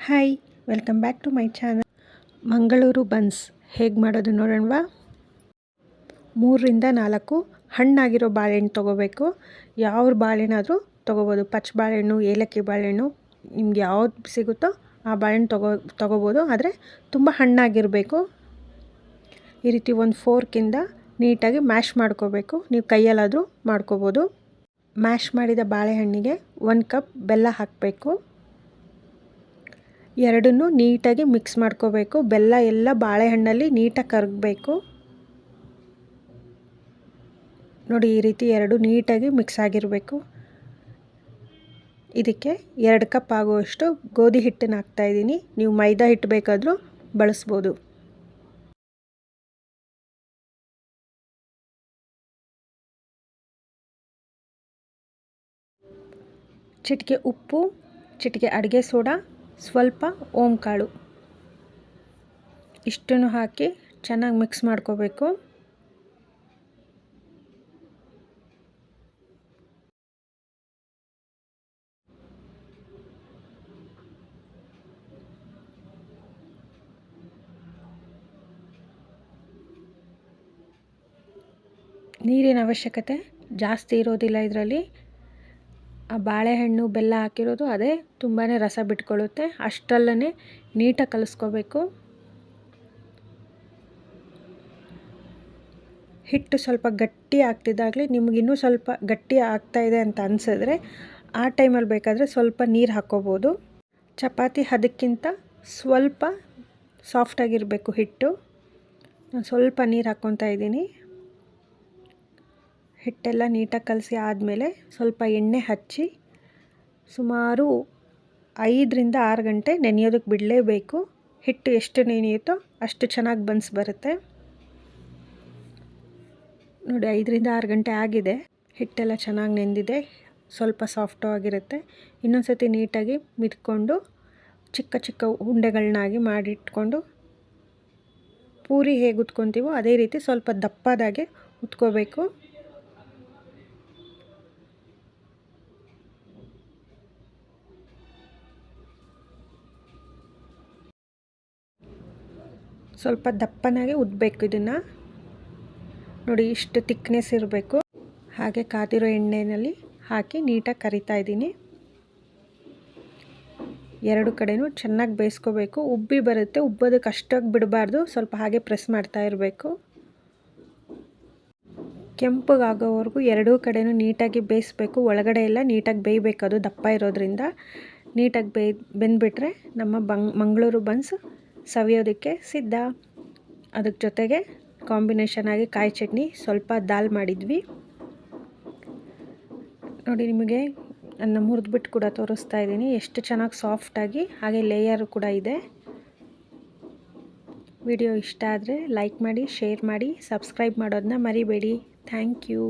Hi welcome back to my channel Mangaluru buns, ಹೇಗೆ ಮಾಡೋದು ನೋಡೋಣವಾ? ಮೂರರಿಂದ ನಾಲ್ಕು, ಹಣ್ಣಾಗಿರೋ ಬಾಳೆಹಣ್ಣು ತೊಗೋಬೇಕು. ಯಾವ ಬಾಳೆಹಣ್ಣಾದರೂ ತೊಗೋಬೋದು. ಪಚ್ಚ ಬಾಳೆಹಣ್ಣು, ಏಲಕ್ಕಿ ಬಾಳೆಹಣ್ಣು, ನಿಮ್ಗೆ ಯಾವ್ದು ಸಿಗುತ್ತೋ ಆ ಬಾಳೆಹಣ್ಣು ತೊಗೋ, ತೊಗೋಬೋದು. ಆದರೆ ತುಂಬ ಹಣ್ಣಾಗಿರಬೇಕು. ಈ ರೀತಿ ಒಂದು ಫೋರ್ಕಿಂದ ನೀಟಾಗಿ ಮ್ಯಾಶ್ ಮಾಡ್ಕೋಬೇಕು. ನೀವು ಕೈಯಲ್ಲಾದರೂ ಮಾಡ್ಕೋಬೋದು. ಮ್ಯಾಶ್ ಮಾಡಿದ ಬಾಳೆಹಣ್ಣಿಗೆ ಒಂದು ಕಪ್ ಬೆಲ್ಲ ಹಾಕಬೇಕು. ಎರಡನ್ನೂ ನೀಟಾಗಿ ಮಿಕ್ಸ್ ಮಾಡ್ಕೋಬೇಕು. ಬೆಲ್ಲ ಎಲ್ಲ ಬಾಳೆಹಣ್ಣಲ್ಲಿ ನೀಟಾಗಿ ಕರಗಬೇಕು. ನೋಡಿ, ಈ ರೀತಿ ಎರಡು ನೀಟಾಗಿ ಮಿಕ್ಸ್ ಆಗಿರಬೇಕು. ಇದಕ್ಕೆ ಎರಡು ಕಪ್ ಆಗುವಷ್ಟು ಗೋಧಿ ಹಿಟ್ಟನ್ನು ಹಾಕ್ತಾಯಿದ್ದೀನಿ ನೀವು ಮೈದಾ ಹಿಟ್ಟು ಬೇಕಾದರೂ ಬಳಸ್ಬೋದು. ಚಿಟಿಕೆ ಉಪ್ಪು, ಚಿಟಿಕೆ ಅಡುಗೆ ಸೋಡಾ ಸ್ವಲ್ಪ ಓಂ ಕಾಳು. ಇಷ್ಟನ್ನು ಹಾಕಿ ಚೆನ್ನಾಗಿ ಮಿಕ್ಸ್ ಮಾಡ್ಕೋಬೇಕು. ನೀರಿನ ಅವಶ್ಯಕತೆ ಜಾಸ್ತಿ ಇರೋದಿಲ್ಲ ಇದರಲ್ಲಿ. ಆ ಬಾಳೆಹಣ್ಣು ಬೆಲ್ಲ ಹಾಕಿರೋದು ಅದೇ ತುಂಬಾ ರಸ ಬಿಟ್ಕೊಳ್ಳುತ್ತೆ. ಅಷ್ಟರಲ್ಲೇ ನೀಟಾಗಿ ಕಲಿಸ್ಕೋಬೇಕು. ಹಿಟ್ಟು ಸ್ವಲ್ಪ ಗಟ್ಟಿ ಆಗ್ತಿದ್ದಾಗಲಿ ನಿಮಗಿನ್ನೂ ಸ್ವಲ್ಪ ಗಟ್ಟಿ ಆಗ್ತಾ ಇದೆ ಅಂತ ಅನಿಸಿದ್ರೆ ಆ ಟೈಮಲ್ಲಿ ಬೇಕಾದರೆ ಸ್ವಲ್ಪ ನೀರು ಹಾಕ್ಕೋಬೋದು. ಚಪಾತಿ ಹದಕ್ಕಿಂತ ಸ್ವಲ್ಪ ಸಾಫ್ಟಾಗಿರಬೇಕು ಹಿಟ್ಟು. ನಾನು ಸ್ವಲ್ಪ ನೀರು ಹಾಕ್ಕೊತಾ ಇದ್ದೀನಿ. ಹಿಟ್ಟೆಲ್ಲ ನೀಟಾಗಿ ಕಲಸಿ ಆದಮೇಲೆ ಸ್ವಲ್ಪ ಎಣ್ಣೆ ಹಚ್ಚಿ ಸುಮಾರು ಐದರಿಂದ ಆರು ಗಂಟೆ ನೆನೆಯೋದಕ್ಕೆ ಬಿಡಲೇಬೇಕು. ಹಿಟ್ಟು ಎಷ್ಟು ನೆನೆಯುತ್ತೋ ಅಷ್ಟು ಚೆನ್ನಾಗಿ ಬನ್ಸ್ ಬರುತ್ತೆ. ನೋಡಿ, ಐದರಿಂದ ಆರು ಗಂಟೆ ಆಗಿದೆ. ಹಿಟ್ಟೆಲ್ಲ ಚೆನ್ನಾಗಿ ನೆಂದಿದೆ. ಸ್ವಲ್ಪ ಸಾಫ್ಟು ಆಗಿರುತ್ತೆ. ಇನ್ನೊಂದು ಸತಿ ನೀಟಾಗಿ ಮಿದ್ಕೊಂಡು ಚಿಕ್ಕ ಚಿಕ್ಕ ಉಂಡೆಗಳನ್ನಾಗಿ ಮಾಡಿಟ್ಕೊಂಡು ಪೂರಿ ಹೇಗೆ ಉತ್ಕೊತೀವೋ ಅದೇ ರೀತಿ ಸ್ವಲ್ಪ ದಪ್ಪದಾಗೆ ಉತ್ಕೋಬೇಕು. ಸ್ವಲ್ಪ ದಪ್ಪನಾಗೆ ಉದ್ದಬೇಕು ಇದನ್ನು. ನೋಡಿ ಇಷ್ಟು ತಿಕ್ನೆಸ್ ಇರಬೇಕು. ಹಾಗೆ ಕಾದಿರೋ ಎಣ್ಣೆಯಲ್ಲಿ ಹಾಕಿ ನೀಟಾಗಿ ಕರಿತಾ ಇದ್ದೀನಿ. ಎರಡು ಕಡೆಯೂ ಚೆನ್ನಾಗಿ ಬೇಯಿಸ್ಕೋಬೇಕು. ಉಬ್ಬಿ ಬರುತ್ತೆ ಉಬ್ಬೋದಕ್ಕೆ ಅಷ್ಟಾಗಿ ಬಿಡಬಾರ್ದು. ಸ್ವಲ್ಪ ಹಾಗೆ ಪ್ರೆಸ್ ಮಾಡ್ತಾ ಇರಬೇಕು. ಕೆಂಪಗಾಗೋವರೆಗೂ ಎರಡೂ ಕಡೆಯೂ ನೀಟಾಗಿ ಬೇಯಿಸ್ಬೇಕು. ಒಳಗಡೆ ಎಲ್ಲ ನೀಟಾಗಿ ಬೇಯಬೇಕು. ಅದು ದಪ್ಪ ಇರೋದ್ರಿಂದ ನೀಟಾಗಿ ಬೇಯ್, ಬೆಂದ್ಬಿಟ್ರೆ ನಮ್ಮ ಬಂಗ್, ಮಂಗಳೂರು ಬನ್ಸ್ ಸವಿಯೋದಕ್ಕೆ ಸಿದ್ಧ. ಅದಕ್ಕೆ ಜೊತೆಗೆ ಕಾಂಬಿನೇಷನ್ ಆಗಿ ಕಾಯಿ ಚಟ್ನಿ ಸ್ವಲ್ಪ ದಾಲ್ ಮಾಡಿದ್ವಿ. ನೋಡಿ ನಿಮಗೆ ನನ್ನ ಮುರಿದ್ಬಿಟ್ಟು ಕೂಡ ತೋರಿಸ್ತಾ ಇದ್ದೀನಿ. ಎಷ್ಟು ಚೆನ್ನಾಗಿ ಸಾಫ್ಟಾಗಿ ಹಾಗೆ ಲೇಯರು ಕೂಡ ಇದೆ. ವಿಡಿಯೋ ಇಷ್ಟ ಆದರೆ ಲೈಕ್ ಮಾಡಿ ಶೇರ್ ಮಾಡಿ ಸಬ್ಸ್ಕ್ರೈಬ್ ಮಾಡೋದನ್ನ ಮರಿಬೇಡಿ. Thank you